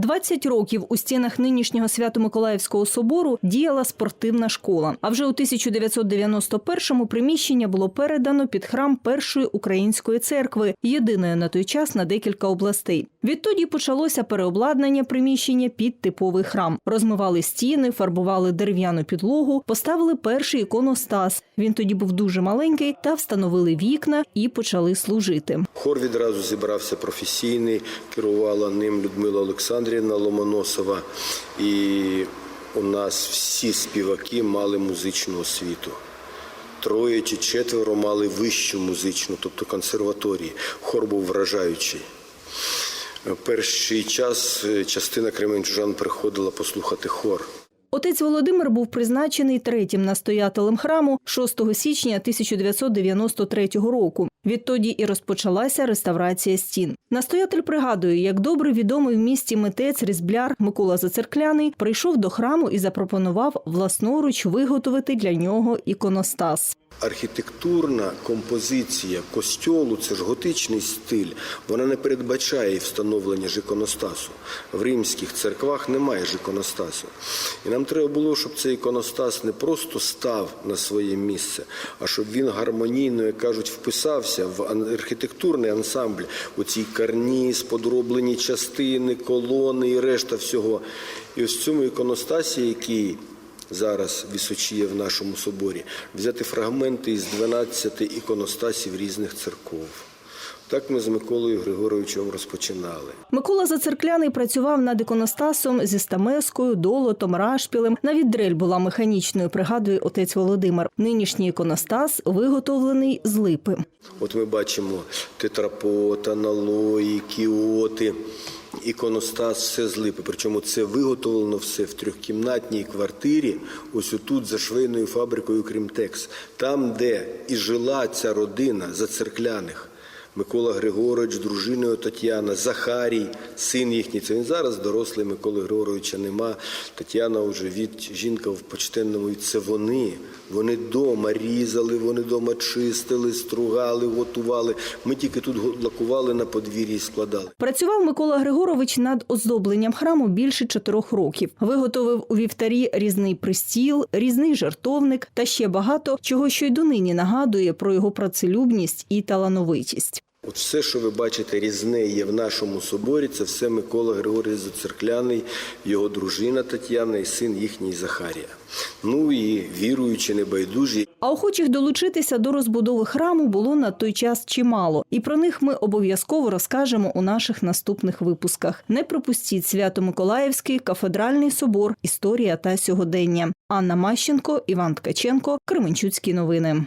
20 років у стінах нинішнього Свято-Миколаївського собору діяла спортивна школа. А вже у 1991-му приміщення було передано під храм першої української церкви, єдиної на той час на декілька областей. Відтоді почалося переобладнання приміщення під типовий храм. Розмивали стіни, фарбували дерев'яну підлогу, поставили перший іконостас. Він тоді був дуже маленький, та встановили вікна і почали служити. Хор відразу зібрався професійний, керувала ним Людмила Олександрівна Ломоносова. І у нас всі співаки мали музичну освіту. Троє чи четверо мали вищу музичну, тобто консерваторії. Хор був вражаючий. Перший час е, частина кременчужан приходила послухати хор. Отець Володимир був призначений третім настоятелем храму 6 січня 1993 року. Відтоді і розпочалася реставрація стін. Настоятель пригадує, як добре відомий в місті митець різбляр Микола Зацеркляний прийшов до храму і запропонував власноруч виготовити для нього іконостас. Архітектурна композиція костьолу це ж готичний стиль. Вона не передбачає встановлення ж іконостасу. В римських церквах немає ж іконостасу. І нам треба було, щоб цей іконостас не просто став на своє місце, а щоб він гармонійно, як кажуть, вписався в ан- архітектурний ансамбль. Оці карніз, подроблені частини, колони і решта всього. І ось в цьому іконостасі, який зараз височіє в нашому соборі, взяти фрагменти із 12 іконостасів різних церков. Так ми з Миколою Григоровичем розпочинали. Микола Зацеркляний працював над іконостасом зі стамескою, долотом, рашпілем. Навіть дрель була механічною, пригадує отець Володимир. Нинішній іконостас виготовлений з липи. От ми бачимо тетрапот, аналої, кіоти, іконостас, все з липи. Причому це виготовлено все в трьохкімнатній квартирі, ось отут за швейною фабрикою Кримтекс. Там, де і жила ця родина зацеркляних. Микола Григорович, дружиною Тетяна, Захарій, син їхній. Це він зараз дорослий Миколи Григоровича нема. Тетяна вже від жінка в почтенному віці. Це вони. Вони дома різали, вони дома чистили, стругали, готували. Ми тільки тут лакували на подвір'ї і складали. Працював Микола Григорович над оздобленням храму більше чотирьох років. Виготовив у вівтарі різний пристіл, різний жертовник та ще багато чого, що й донині нагадує про його працелюбність і талановитість. От все, що ви бачите, різне є в нашому соборі, це все Микола Григорій Зацеркляний, його дружина Тетяна і син їхній Захарія. Ну і віруючі, небайдужі. А охочих долучитися до розбудови храму було на той час чимало, і про них ми обов'язково розкажемо у наших наступних випусках. Не пропустіть свято Миколаївський кафедральний собор, історія та сьогодення. Анна Мащенко, Іван Ткаченко, Кременчуцькі новини.